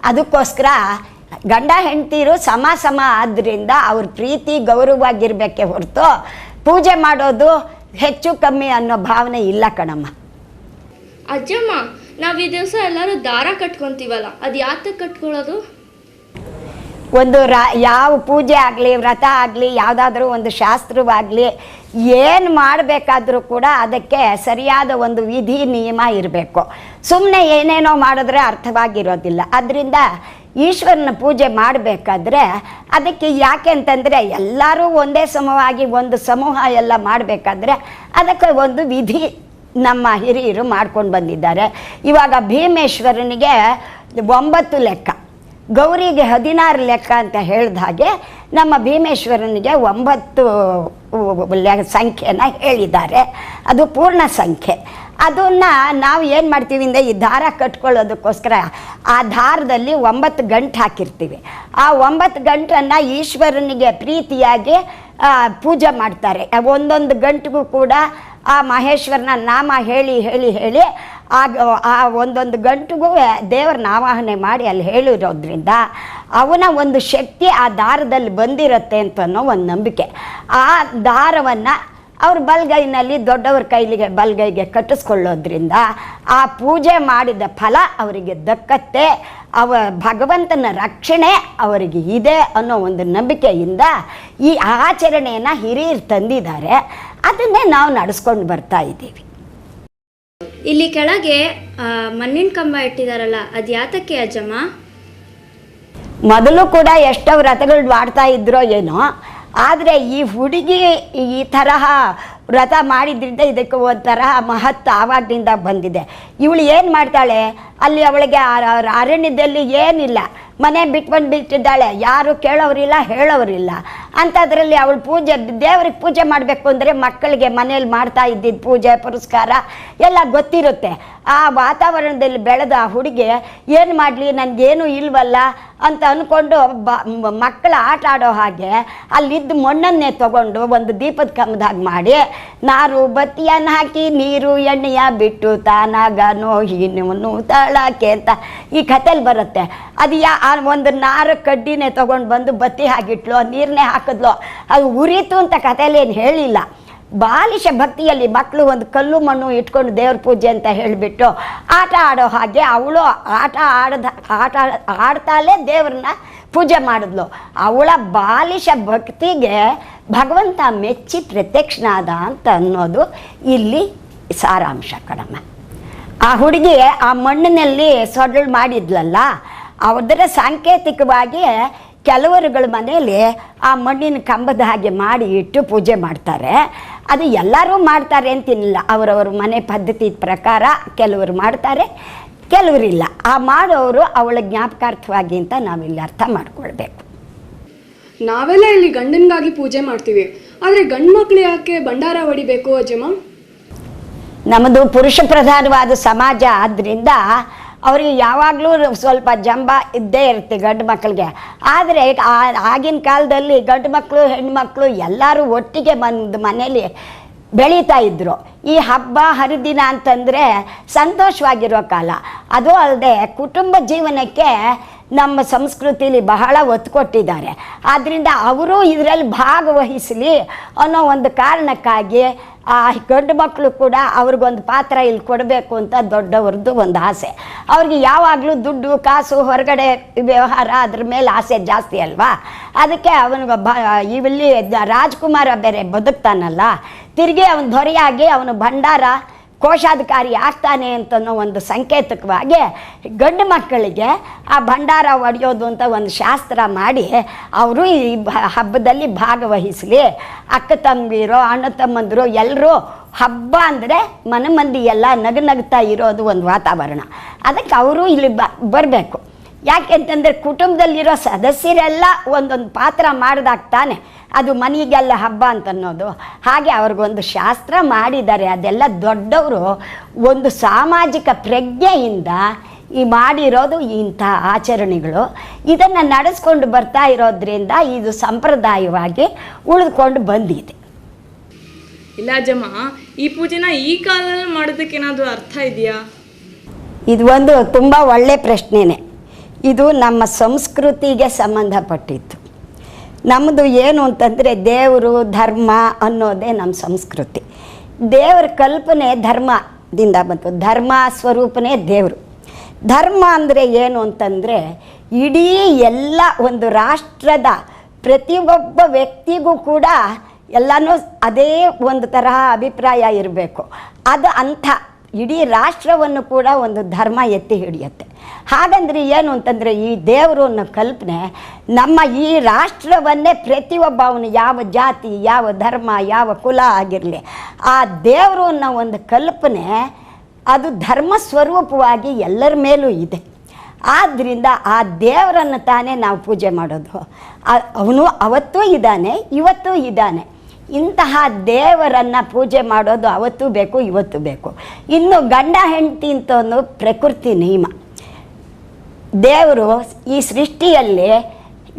ಅದಕ್ಕೋಸ್ಕರ ಗಂಡ ಹೆಂಡ್ತಿರು ಸಮ ಸಮ ಆದ್ದರಿಂದ ಅವ್ರ ಪ್ರೀತಿ ಗೌರವವಾಗಿರ್ಬೇಕೆ ಹೊರತು ಪೂಜೆ ಮಾಡೋದು ಹೆಚ್ಚು ಕಮ್ಮಿ ಅನ್ನೋ ಭಾವನೆ ಇಲ್ಲ ಕಣಮ್ಮ. ಅಜ್ಜಮ್ಮ, ನಾವು ಈ ದಿವಸ ಎಲ್ಲರೂ ದಾರ ಕಟ್ಕೊಂತೀವಲ್ಲ, ಅದು ಯಾತಕ್ಕೆ ಕಟ್ಕೊಳ್ಳೋದು? ಒಂದು ರಾ, ಯಾವ ಪೂಜೆ ಆಗಲಿ, ವ್ರತ ಆಗಲಿ, ಯಾವುದಾದ್ರೂ ಒಂದು ಶಾಸ್ತ್ರವಾಗಲಿ, ಏನು ಮಾಡಬೇಕಾದ್ರೂ ಕೂಡ ಅದಕ್ಕೆ ಸರಿಯಾದ ಒಂದು ವಿಧಿ, ನಿಯಮ ಇರಬೇಕು. ಸುಮ್ಮನೆ ಏನೇನೋ ಮಾಡಿದ್ರೆ ಅರ್ಥವಾಗಿರೋದಿಲ್ಲ. ಅದರಿಂದ ಈಶ್ವರನ ಪೂಜೆ ಮಾಡಬೇಕಾದ್ರೆ ಅದಕ್ಕೆ ಯಾಕೆ ಅಂತಂದರೆ ಎಲ್ಲರೂ ಒಂದೇ ಸಮವಾಗಿ ಒಂದು ಸಮೂಹ ಎಲ್ಲ ಮಾಡಬೇಕಾದ್ರೆ ಅದಕ್ಕೆ ಒಂದು ವಿಧಿ ನಮ್ಮ ಹಿರಿಯರು ಮಾಡ್ಕೊಂಡು ಬಂದಿದ್ದಾರೆ. ಇವಾಗ ಭೀಮೇಶ್ವರನಿಗೆ ಒಂಬತ್ತು ಲೆಕ್ಕ, ಗೌರಿಗೆ ಹದಿನಾರು ಲೆಕ್ಕ ಅಂತ ಹೇಳಿದ ಹಾಗೆ ನಮ್ಮ ಭೀಮೇಶ್ವರನಿಗೆ ಒಂಬತ್ತು ಸಂಖ್ಯೆನ ಹೇಳಿದ್ದಾರೆ. ಅದು ಪೂರ್ಣ ಸಂಖ್ಯೆ. ಅದನ್ನು ನಾವು ಏನು ಮಾಡ್ತೀವಿ ಅಂದರೆ ಈ ದಾರ ಕಟ್ಕೊಳ್ಳೋದಕ್ಕೋಸ್ಕರ ಆ ದಾರದಲ್ಲಿ ಒಂಬತ್ತು ಗಂಟು ಹಾಕಿರ್ತೀವಿ. ಆ ಒಂಬತ್ತು ಗಂಟನ್ನು ಈಶ್ವರನಿಗೆ ಪ್ರೀತಿಯಾಗಿ ಪೂಜೆ ಮಾಡ್ತಾರೆ. ಒಂದೊಂದು ಗಂಟಿಗೂ ಕೂಡ ಆ ಮಹೇಶ್ವರನ ನಾಮ ಹೇಳಿ ಹೇಳಿ ಹೇಳಿ ಆ ಆ ಒಂದೊಂದು ಗಂಟಿಗೂ ದೇವರ ನಾವಾಹನೆ ಮಾಡಿ ಅಲ್ಲಿ ಹೇಳಿರೋದ್ರಿಂದ ಅವನ ಒಂದು ಶಕ್ತಿ ಆ ದಾರದಲ್ಲಿ ಬಂದಿರುತ್ತೆ ಅಂತ ಅನ್ನೋ ಒಂದು ನಂಬಿಕೆ. ಆ ದಾರವನ್ನು ಅವ್ರ ಬಲ್ಗೈನಲ್ಲಿ ದೊಡ್ಡವ್ರ ಕೈಲಿಗೆ ಬಲ್ಗೈಗೆ ಕಟ್ಟಿಸ್ಕೊಳ್ಳೋದ್ರಿಂದ ಆ ಪೂಜೆ ಮಾಡಿದ ಫಲ ಅವರಿಗೆ ದಕ್ಕತ್ತೆ, ಅವ ಭಗವಂತನ ರಕ್ಷಣೆ ಅವರಿಗೆ ಇದೆ ಅನ್ನೋ ಒಂದು ನಂಬಿಕೆಯಿಂದ ಈ ಆಚರಣೆಯನ್ನು ಹಿರಿಯರು ತಂದಿದ್ದಾರೆ. ಅದನ್ನೇ ನಾವು ನಡೆಸ್ಕೊಂಡು ಬರ್ತಾ ಇದ್ದೀವಿ. ಇಲ್ಲಿ ಕೆಳಗೆ ಮಣ್ಣಿನ ಕಂಬ ಇಟ್ಟಿದಾರಲ್ಲ ಅದು ಯಾತಕ್ಕೆ ಅಜ್ಜಮ್ಮ ಮೊದಲು ಕೂಡ ಎಷ್ಟೋ ವ್ರತಗಳು ಮಾಡ್ತಾ ಇದ್ರೋ ಏನೋ ಆದರೆ ಈ ಹುಡುಗಿ ಈ ತರಹ ವ್ರತ ಮಾಡಿದ್ರಿಂದ ಇದಕ್ಕೆ ಒಂದು ತರಹ ಮಹತ್ವ ಆವಾಗಿನಿಂದ ಬಂದಿದೆ. ಇವಳು ಏನು ಮಾಡ್ತಾಳೆ? ಅಲ್ಲಿ ಅವಳಿಗೆ ಅರಣ್ಯದಲ್ಲಿ ಏನಿಲ್ಲ. ಮನೆ ಬಿಟ್ಕೊಂಡು ಬಿಟ್ಟಿದ್ದಾಳೆ. ಯಾರು ಕೇಳೋರಿಲ್ಲ, ಹೇಳೋರಿಲ್ಲ. ಅಂಥದ್ರಲ್ಲಿ ಅವಳು ಪೂಜೆ, ದೇವ್ರಿಗೆ ಪೂಜೆ ಮಾಡಬೇಕು ಅಂದರೆ ಮಕ್ಕಳಿಗೆ ಮನೇಲಿ ಮಾಡ್ತಾ ಇದ್ದಿದ್ದು ಪೂಜೆ, ಪುರಸ್ಕಾರ ಎಲ್ಲ ಗೊತ್ತಿರುತ್ತೆ. ಆ ವಾತಾವರಣದಲ್ಲಿ ಬೆಳೆದ ಆ ಹುಡುಗಿ ಏನು ಮಾಡಲಿ, ನನಗೇನು ಇಲ್ವಲ್ಲ ಅಂತ ಅಂದ್ಕೊಂಡು ಬ, ಮಕ್ಕಳು ಆಟ ಆಡೋ ಹಾಗೆ ಅಲ್ಲಿದ್ದ ಮಣ್ಣನ್ನೇ ತಗೊಂಡು ಒಂದು ದೀಪದ ಕಂಬದಾಗ ಮಾಡಿ, ನಾರು ಬತ್ತಿಯನ್ನು ಹಾಕಿ, ನೀರು ಎಣ್ಣೆಯ ಬಿಟ್ಟು ತಾನಾಗ ನೋಹಿನು ತಾಳಾಕೆ ಅಂತ ಈ ಕಥೆಲಿ ಬರುತ್ತೆ. ಅದು ಯಾ ಒಂದು ನಾರು ಕಡ್ಡಿನೇ ತೊಗೊಂಡು ಬಂದು ಬತ್ತಿ ಹಾಕಿಟ್ಲು ನೀರನ್ನೇ ಹಾಕಿದ್ಲು. ಅದು ಉರಿತು ಅಂತ ಕಥೆಯಲ್ಲಿ ಹೇಳಿಲ್ಲ. ಬಾಲಿಶ ಭಕ್ತಿಯಲ್ಲಿ ಮಕ್ಕಳು ಒಂದು ಕಲ್ಲು ಮಣ್ಣು ಇಟ್ಕೊಂಡು ದೇವ್ರ ಪೂಜೆ ಅಂತ ಹೇಳಿಬಿಟ್ಟು ಆಟ ಆಡೋ ಹಾಗೆ ಅವಳು ಆಟ ಆಡದ ಆಟ ಆಡ್ತಾಲೇ ದೇವ್ರನ್ನ ಪೂಜೆ ಮಾಡಿದ್ಲು. ಅವಳ ಬಾಲಿಶ ಭಕ್ತಿಗೆ ಭಗವಂತ ಮೆಚ್ಚಿ ಪ್ರತ್ಯಕ್ಷನಾದ ಅಂತ ಅನ್ನೋದು ಇಲ್ಲಿ ಸಾರಾಂಶ ಕಣಮ್ಮ. ಆ ಹುಡುಗಿ ಆ ಮಣ್ಣಿನಲ್ಲಿ ಸೊಡ್ಲು ಮಾಡಿದ್ಲಲ್ಲ ಅದರ ಸಾಂಕೇತಿಕವಾಗಿ ಕೆಲವರುಗಳ ಮನೆಯಲ್ಲಿ ಆ ಮಣ್ಣಿನ ಕಂಬದ ಹಾಗೆ ಮಾಡಿ ಇಟ್ಟು ಪೂಜೆ ಮಾಡ್ತಾರೆ. ಅದು ಎಲ್ಲರೂ ಮಾಡ್ತಾರೆ ಅಂತಿಲ್ಲ ಅವರವ್ರ ಮನೆ ಪದ್ಧತಿ ಪ್ರಕಾರ ಕೆಲವರು ಮಾಡ್ತಾರೆ ಕೆಲವರಿಲ್ಲ ಆ ಮಾಡೋರು ಅವಳ ಜ್ಞಾಪಕಾರ್ಥವಾಗಿ ಅಂತ ನಾವಿಲ್ಲಿ ಅರ್ಥ ಮಾಡ್ಕೊಳ್ಬೇಕು. ನಾವೆಲ್ಲ ಇಲ್ಲಿ ಗಂಡನಿಗಾಗಿ ಪೂಜೆ ಮಾಡ್ತೀವಿ. ಆದರೆ ಗಂಡು ಮಕ್ಳು ಯಾಕೆ ಭಂಡಾರ ಹೊಡಿಬೇಕು ಅಜ್ಜಮ್ಮ? ನಮ್ಮದು ಪುರುಷ ಪ್ರಧಾನವಾದ ಸಮಾಜ ಆದ್ದರಿಂದ ಅವರಿಗೆ ಯಾವಾಗಲೂ ಸ್ವಲ್ಪ ಜಂಬ ಇದ್ದೇ ಇರುತ್ತೆ ಗಂಡು ಮಕ್ಕಳಿಗೆ. ಆದರೆ ಆಗಿನ ಕಾಲದಲ್ಲಿ ಗಂಡು ಮಕ್ಕಳು ಹೆಣ್ಮಕ್ಳು ಎಲ್ಲರೂ ಒಟ್ಟಿಗೆ ಬಂದು ಮನೇಲಿ ಬೆಳೀತಾ ಇದ್ದರು ಈ ಹಬ್ಬ, ಹರಿದಿನ ಅಂತಂದರೆ ಸಂತೋಷವಾಗಿರೋ ಕಾಲ. ಅದು ಅಲ್ಲದೆ ಕುಟುಂಬ ಜೀವನಕ್ಕೆ ನಮ್ಮ ಸಂಸ್ಕೃತಿಲಿ ಬಹಳ ಒತ್ತು ಕೊಟ್ಟಿದ್ದಾರೆ ಆದ್ದರಿಂದ ಅವರು ಇದರಲ್ಲಿ ಭಾಗವಹಿಸಲಿ ಅನ್ನೋ ಒಂದು ಕಾರಣಕ್ಕಾಗಿ ಆ ಗಂಡು ಮಕ್ಕಳು ಕೂಡ ಅವ್ರಿಗೊಂದು ಪಾತ್ರ ಇಲ್ಲಿ ಕೊಡಬೇಕು ಅಂತ ದೊಡ್ಡವ್ರದ್ದು ಒಂದು ಆಸೆ. ಅವ್ರಿಗೆ ಯಾವಾಗಲೂ ದುಡ್ಡು, ಕಾಸು, ಹೊರಗಡೆ ವ್ಯವಹಾರ ಅದ್ರ ಮೇಲೆ ಆಸೆ ಜಾಸ್ತಿ ಅಲ್ವಾ? ಅದಕ್ಕೆ ಅವನಿಗೆ ಬ ಇಲ್ಲಿ ರಾಜ್ಕುಮಾರ ಬೇರೆ ಬದುಕ್ತಾನಲ್ಲ, ತಿರುಗಿ ಅವನು ದೊರೆಯಾಗಿ ಅವನು ಭಂಡಾರ ಕೋಶಾಧಿಕಾರಿ ಆಗ್ತಾನೆ ಅಂತನೋ ಒಂದು ಸಂಕೇತಕವಾಗಿ ಗಂಡು ಮಕ್ಕಳಿಗೆ ಆ ಭಂಡಾರ ಒಡೆಯೋದು ಅಂತ ಒಂದು ಶಾಸ್ತ್ರ ಮಾಡಿ ಅವರು ಈ ಹಬ್ಬದಲ್ಲಿ ಭಾಗವಹಿಸಲಿ. ಅಕ್ಕ ತಂಬಿರೋ ಅಣ್ಣ ತಮ್ಮಂದಿರು ಎಲ್ಲರೂ ಹಬ್ಬ ಅಂದರೆ ಮನೆ ಮಂದಿ ಎಲ್ಲ ನಗು ನಗ್ತಾ ಇರೋದು ಒಂದು ವಾತಾವರಣ. ಅದಕ್ಕೆ ಅವರು ಇಲ್ಲಿ ಬ ಬರಬೇಕು ಯಾಕೆಂತಂದರೆ ಕುಟುಂಬದಲ್ಲಿರೋ ಸದಸ್ಯರೆಲ್ಲ ಒಂದೊಂದು ಪಾತ್ರ ಮಾಡಿದಾಗ ತಾನೆ ಅದು ಮನೆಗೆಲ್ಲ ಹಬ್ಬ ಅಂತ ಅನ್ನೋದು ಹಾಗೆ ಅವ್ರಿಗೊಂದು ಶಾಸ್ತ್ರ ಮಾಡಿದ್ದಾರೆ. ಅದೆಲ್ಲ ದೊಡ್ಡವರು ಒಂದು ಸಾಮಾಜಿಕ ಪ್ರಜ್ಞೆಯಿಂದ ಈ ಮಾಡಿರೋದು ಇಂಥ ಆಚರಣೆಗಳು. ಇದನ್ನು ನಡೆಸ್ಕೊಂಡು ಬರ್ತಾ ಇರೋದ್ರಿಂದ ಇದು ಸಂಪ್ರದಾಯವಾಗಿ ಉಳಿದುಕೊಂಡು ಬಂದಿದೆ. ಇಲ್ಲ ಜಮ್ಮ ಈ ಪೂಜೆನ ಈ ಕಾಲದಲ್ಲಿ ಮಾಡೋದಕ್ಕೆ ಏನಾದರೂ ಅರ್ಥ ಇದೆಯಾ? ಇದು ಒಂದು ತುಂಬ ಒಳ್ಳೆ ಪ್ರಶ್ನೆನೇ. ಇದು ನಮ್ಮ ಸಂಸ್ಕೃತಿಗೆ ಸಂಬಂಧಪಟ್ಟಿತ್ತು. ನಮ್ಮದು ಏನು ಅಂತಂದರೆ ದೇವರು, ಧರ್ಮ ಅನ್ನೋದೇ ನಮ್ಮ ಸಂಸ್ಕೃತಿ. ದೇವರ ಕಲ್ಪನೆ ಧರ್ಮದಿಂದ ಬಂತು. ಧರ್ಮ ಸ್ವರೂಪನೇ ದೇವರು. ಧರ್ಮ ಅಂದರೆ ಏನು ಅಂತಂದರೆ ಇಡೀ ಎಲ್ಲ ಒಂದು ರಾಷ್ಟ್ರದ ಪ್ರತಿಯೊಬ್ಬ ವ್ಯಕ್ತಿಗೂ ಕೂಡ ಎಲ್ಲನೂ ಅದೇ ಒಂದು ತರಹ ಅಭಿಪ್ರಾಯ ಇರಬೇಕು. ಅದು ಅಂಥ ಇಡೀ ರಾಷ್ಟ್ರವನ್ನು ಕೂಡ ಒಂದು ಧರ್ಮ ಎತ್ತಿ ಹಿಡಿಯುತ್ತೆ. ಹಾಗಂದ್ರೆ ಏನು ಅಂತಂದರೆ ಈ ದೇವರು ಅನ್ನೋ ಕಲ್ಪನೆ ನಮ್ಮ ಈ ರಾಷ್ಟ್ರವನ್ನೇ ಪ್ರತಿಯೊಬ್ಬ ಅವನು ಯಾವ ಜಾತಿ, ಯಾವ ಧರ್ಮ, ಯಾವ ಕುಲ ಆಗಿರಲಿ, ಆ ದೇವರು ಅನ್ನೋ ಒಂದು ಕಲ್ಪನೆ ಅದು ಧರ್ಮ ಸ್ವರೂಪವಾಗಿ ಎಲ್ಲರ ಮೇಲೂ ಇದೆ. ಆದ್ದರಿಂದ ಆ ದೇವರನ್ನು ತಾನೇ ನಾವು ಪೂಜೆ ಮಾಡೋದು. ಅವನು ಅವತ್ತೂ ಇದ್ದಾನೆ, ಇವತ್ತೂ ಇದ್ದಾನೆ. ಇಂತಹ ದೇವರನ್ನು ಪೂಜೆ ಮಾಡೋದು ಅವತ್ತೂ ಬೇಕು, ಇವತ್ತು ಬೇಕು. ಇನ್ನು ಗಂಡ ಹೆಂಡತಿ ಅಂತ ಒಂದು ಪ್ರಕೃತಿ ನಿಯಮ. ದೇವರು ಈ ಸೃಷ್ಟಿಯಲ್ಲಿ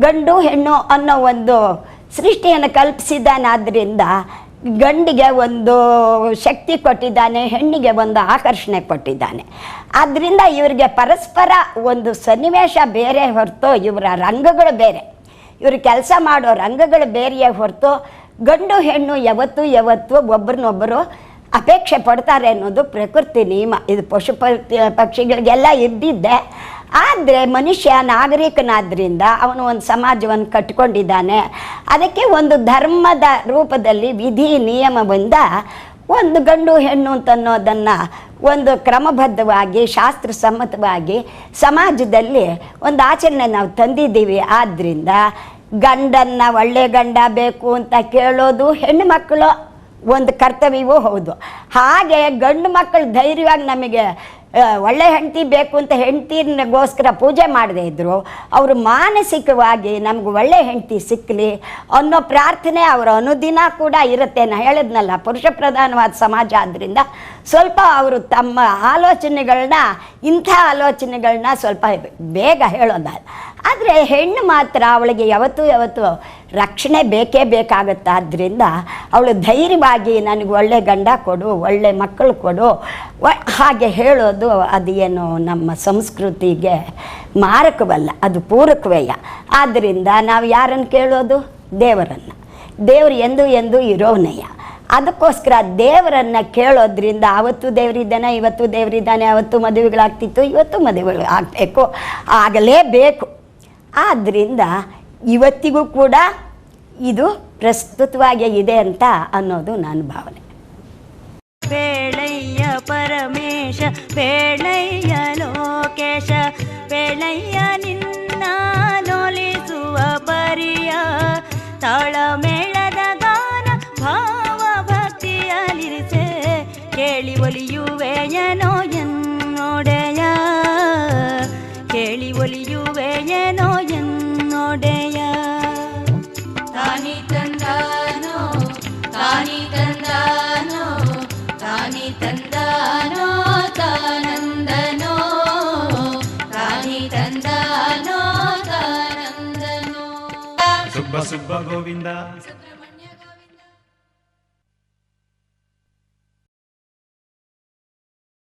ಗಂಡು ಹೆಣ್ಣು ಅನ್ನೋ ಒಂದು ಸೃಷ್ಟಿಯನ್ನು ಕಲ್ಪಿಸಿದ್ದಾನಾದ್ರಿಂದ ಗಂಡಿಗೆ ಒಂದು ಶಕ್ತಿ ಕೊಟ್ಟಿದ್ದಾನೆ, ಹೆಣ್ಣಿಗೆ ಒಂದು ಆಕರ್ಷಣೆ ಕೊಟ್ಟಿದ್ದಾನೆ. ಆದ್ದರಿಂದ ಇವರಿಗೆ ಪರಸ್ಪರ ಒಂದು ಸನ್ನಿವೇಶ ಬೇರೆ ಹೊರತು, ಇವರ ರಂಗಗಳು ಬೇರೆ. ಇವರು ಕೆಲಸ ಮಾಡೋ ರಂಗಗಳು ಬೇರೆಯೇ ಹೊರತು ಗಂಡು ಹೆಣ್ಣು ಯಾವತ್ತು ಯಾವತ್ತು ಒಬ್ಬರನ್ನೊಬ್ಬರು ಅಪೇಕ್ಷೆ ಪಡ್ತಾರೆ ಅನ್ನೋದು ಪ್ರಕೃತಿ ನಿಯಮ. ಇದು ಪಶು ಪಕ್ಷಿಗಳಿಗೆಲ್ಲ ಇದ್ದಿದ್ದೆ. ಆದರೆ ಮನುಷ್ಯ ನಾಗರಿಕನಾದ್ರಿಂದ ಅವನು ಒಂದು ಸಮಾಜವನ್ನು ಕಟ್ಕೊಂಡಿದ್ದಾನೆ. ಅದಕ್ಕೆ ಒಂದು ಧರ್ಮದ ರೂಪದಲ್ಲಿ ವಿಧಿ ನಿಯಮದಿಂದ ಒಂದು ಗಂಡು ಹೆಣ್ಣು ಅಂತನ್ನೋದನ್ನು ಒಂದು ಕ್ರಮಬದ್ಧವಾಗಿ, ಶಾಸ್ತ್ರಸಮ್ಮತವಾಗಿ ಸಮಾಜದಲ್ಲಿ ಒಂದು ಆಚರಣೆ ನಾವು ತಂದಿದ್ದೀವಿ. ಆದ್ದರಿಂದ ಗಂಡನ್ನ ಒಳ್ಳೆ ಗಂಡ ಬೇಕು ಅಂತ ಕೇಳೋದು ಹೆಣ್ಣು ಮಕ್ಕಳು ಒಂದು ಕರ್ತವ್ಯವೂ ಹೌದು. ಹಾಗೆ ಗಂಡು ಮಕ್ಕಳು ಧೈರ್ಯವಾಗಿ ನಮಗೆ ಒಳ್ಳೆ ಹೆಂಡತಿ ಬೇಕು ಅಂತ ಹೆಂಡ್ತಿಗೋಸ್ಕರ ಪೂಜೆ ಮಾಡದೇ ಇದ್ದರು ಅವರು ಮಾನಸಿಕವಾಗಿ ನಮ್ಗೆ ಒಳ್ಳೆ ಹೆಂಡತಿ ಸಿಕ್ಕಲಿ ಅನ್ನೋ ಪ್ರಾರ್ಥನೆ ಅವರ ಅನುದಿನ ಕೂಡ ಇರುತ್ತೆ. ನಾನು ಹೇಳಿದ್ನಲ್ಲ, ಪುರುಷ ಪ್ರಧಾನವಾದ ಸಮಾಜ ಆದ್ದರಿಂದ ಸ್ವಲ್ಪ ಅವರು ತಮ್ಮ ಆಲೋಚನೆಗಳನ್ನ ಇಂಥ ಆಲೋಚನೆಗಳನ್ನ ಸ್ವಲ್ಪ ಬೇಗ ಹೇಳೋದಲ್ಲ ಆದರೆ ಹೆಣ್ಣು ಮಾತ್ರ ಅವಳಿಗೆ ಯಾವತ್ತೂ ಯಾವತ್ತೂ ರಕ್ಷಣೆ ಬೇಕೇ ಬೇಕಾಗತ್ತಾದ್ರಿಂದ ಅವಳು ಧೈರ್ಯವಾಗಿ ನನಗೆ ಒಳ್ಳೆ ಗಂಡ ಕೊಡು, ಒಳ್ಳೆ ಮಕ್ಕಳು ಕೊಡು ಹಾಗೆ ಹೇಳೋದು ಅದು ಏನು ನಮ್ಮ ಸಂಸ್ಕೃತಿಗೆ ಮಾರಕವಲ್ಲ, ಅದು ಪೂರಕವೇಯ ಆದ್ದರಿಂದ ನಾವು ಯಾರನ್ನು ಕೇಳೋದು? ದೇವರನ್ನು. ದೇವರು ಎಂದು ಎಂದು ಇರೋನೆಯ ಅದಕ್ಕೋಸ್ಕರ ದೇವರನ್ನು ಕೇಳೋದ್ರಿಂದ ಅವತ್ತು ದೇವರಿದ್ದಾನೆ ಇವತ್ತು ದೇವರಿದ್ದಾನೆ ಅವತ್ತು ಮದುವೆಗಳಾಗ್ತಿತ್ತು, ಇವತ್ತು ಮದುವೆಗಳು ಆಗಬೇಕು ಆಗಲೇಬೇಕು. ಆದ್ದರಿಂದ ಇವತ್ತಿಗೂ ಕೂಡ ಇದು ಪ್ರಸ್ತುತವಾಗಿ ಇದೆ ಅಂತ ಅನ್ನೋದು ನನ್ನ ಭಾವನೆ. ಬೇಳಯ್ಯ ಪರಮೇಶ ಬೇಳಯ್ಯ ಲೋಕೇಶ ಬೇಳಯ್ಯ ನಿನ್ನ ನೋಲಿಸುವ ಪರಿಯ, ತಾಳಮೇಳದ കേളി ഒലിയുവേയനോ എന്നോടയ. കേളി ഒലിയുവേയനോ എന്നോടയ. താനി താനന്ദനോ. താനന്ദനോ. സുബ്ബ സുബ്ബ ഗോവിന്ദ.